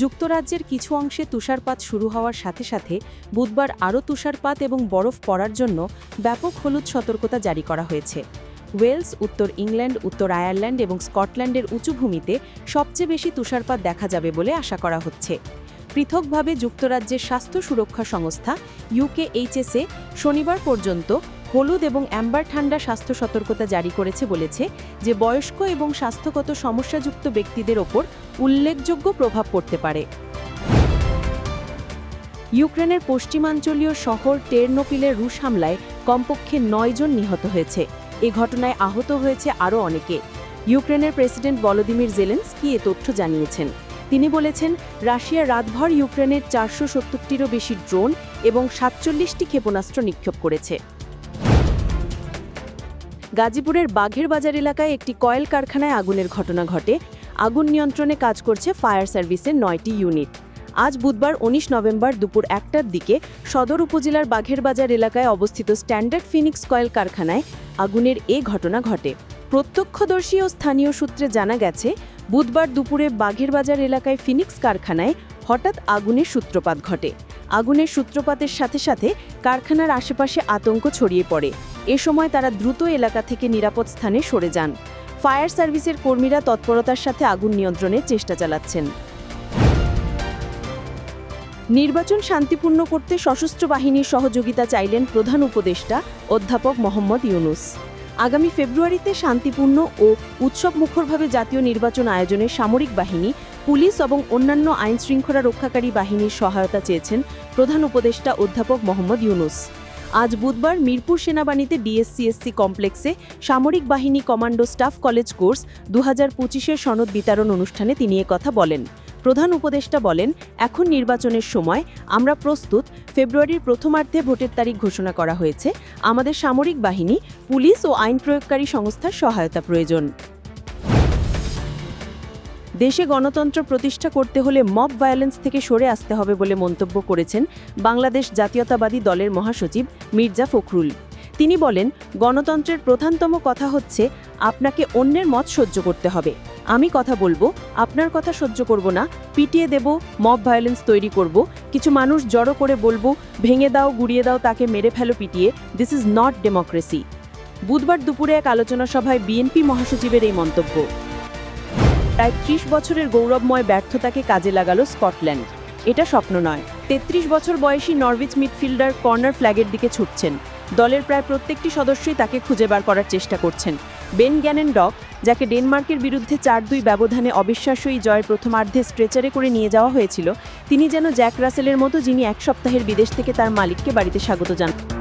যুক্তরাজ্যের কিছু অংশে তুষারপাত শুরু হওয়ার সাথে সাথে বুধবার আরও তুষারপাত এবং বরফ পড়ার জন্য ব্যাপক হলুদ সতর্কতা জারি করা হয়েছে। ওয়েলস, উত্তর ইংল্যান্ড, উত্তর আয়ারল্যান্ড এবং স্কটল্যান্ডের উঁচু ভূমিতে সবচেয়ে বেশি তুষারপাত দেখা যাবে বলে আশা করা হচ্ছে। পৃথকভাবে যুক্তরাজ্যের স্বাস্থ্য সুরক্ষা সংস্থা ইউকেএইচএসএ শনিবার পর্যন্ত হলুদ এবং অ্যাম্বার ঠান্ডা স্বাস্থ্য সতর্কতা জারি করেছে বলেছে যে বয়স্ক এবং স্বাস্থ্যগত সমস্যাযুক্ত ব্যক্তিদের ওপর উল্লেখযোগ্য প্রভাব পড়তে পারে। ইউক্রেনের পশ্চিমাঞ্চলীয় শহর টেরনোপিলের রুশ হামলায় কমপক্ষে নয় জন নিহত হয়েছে। এ ঘটনায় আহত হয়েছে আরও অনেকে। ইউক্রেনের প্রেসিডেন্ট ভলোদিমির জেলেন্সকি এ তথ্য জানিয়েছেন। তিনি বলেছেন, রাশিয়া রাতভর ইউক্রেনের চারশো সত্তরটিরও বেশি ড্রোন এবং সাতচল্লিশটি ক্ষেপণাস্ত্র নিক্ষেপ করেছে। গাজীপুরের বাঘের বাজার এলাকায় একটি কয়েল কারখানায় আগুনের ঘটনা ঘটে। আগুন নিয়ন্ত্রণে কাজ করছে ফায়ার সার্ভিসের নয়টি ইউনিট। আজ বুধবার ১৯ নভেম্বর দুপুর একটার দিকে সদর উপজেলার বাঘের বাজার এলাকায় অবস্থিত স্ট্যান্ডার্ড ফিনিক্স কয়েল কারখানায় আগুনের এ ঘটনা ঘটে। প্রত্যক্ষদর্শী ও স্থানীয় সূত্রে জানা গেছে, বুধবার দুপুরে বাঘের বাজার এলাকায় ফিনিক্স কারখানায় হঠাৎ আগুনের সূত্রপাত ঘটে। আগুনের সূত্রপাতের সাথে সাথে কারখানার আশেপাশে আতঙ্ক ছড়িয়ে পড়ে। এ সময় তারা দ্রুত এলাকা থেকে নিরাপদ স্থানে সরে যান। ফায়ার সার্ভিসের কর্মীরা তৎপরতার সাথে আগুন নিয়ন্ত্রণের চেষ্টা চালাচ্ছেন। নির্বাচন শান্তিপূর্ণ করতে সশস্ত্র বাহিনীর সহযোগিতা চাইলেন প্রধান উপদেষ্টা অধ্যাপক মোহাম্মদ ইউনুস। আগামী ফেব্রুয়ারিতে শান্তিপূর্ণ ও উৎসবমুখরভাবে জাতীয় নির্বাচন আয়োজনে সামরিক বাহিনী, পুলিশ এবং অন্যান্য আইন শৃঙ্খলা রক্ষাকারী বাহিনীর সহায়তা চেয়েছেন প্রধান উপদেষ্টা অধ্যাপক মোহাম্মদ ইউনুস। আজ বুধবার মিরপুর সেনাবাহিনীতে ডিএসসিএসসি কমপ্লেক্সে সামরিক বাহিনী কমান্ডো স্টাফ কলেজ কোর্স দু হাজার পঁচিশের সনদ বিতরণ অনুষ্ঠানে তিনি কথা বলেন। প্রধান উপদেষ্টা বলেন, এখন নির্বাচনের সময় আমরা প্রস্তুত, ফেব্রুয়ারির প্রথমার্ধে ভোটের তারিখ ঘোষণা করা হয়েছে, আমাদের সামরিক বাহিনী, পুলিশ ও আইন প্রয়োগকারী সংস্থার সহায়তা প্রয়োজন। দেশে গণতন্ত্র প্রতিষ্ঠা করতে হলে মব ভায়োলেন্স থেকে সরে আসতে হবে বলে মন্তব্য করেছেন বাংলাদেশ জাতীয়তাবাদী দলের মহাসচিব মির্জা ফখরুল। তিনি বলেন, গণতন্ত্রের প্রধানতম কথা হচ্ছে আপনাকে অন্যের মত সহ্য করতে হবে। আমি কথা বলব, আপনার কথা সহ্য করব না, পিটিয়ে দেব, মব ভায়োলেন্স তৈরি করব, কিছু মানুষ জড়ো করে বলব, ভেঙে দাও, গুড়িয়ে দাও, তাকে মেরে ফেলো পিটিয়ে দিস ইজ নট ডেমোক্রেসি বুধবার দুপুরে এক আলোচনা সভায় বিএনপি মহাসচিবের এই মন্তব্য। প্রায় ত্রিশ বছরের গৌরবময় ব্যর্থতাকে কাজে লাগালো স্কটল্যান্ড। এটা স্বপ্ন নয়। তেত্রিশ বছর বয়সী নরউইচ মিডফিল্ডার কর্নার ফ্ল্যাগের দিকে ছুটছেন। দলের প্রায় প্রত্যেকটি সদস্যই তাকে খুঁজে বার করার চেষ্টা করছেন। বেন গ্যানেন ডক, যাকে ডেনমার্কের বিরুদ্ধে চার দুই ব্যবধানে অবিশ্বাস্যই জয়ের প্রথমার্ধে স্ট্রেচারে করে নিয়ে যাওয়া হয়েছিল, তিনি যেন জ্যাক রাসেলের মতো যিনি এক সপ্তাহের বিদেশ থেকে তার মালিককে বাড়িতে স্বাগত জানান।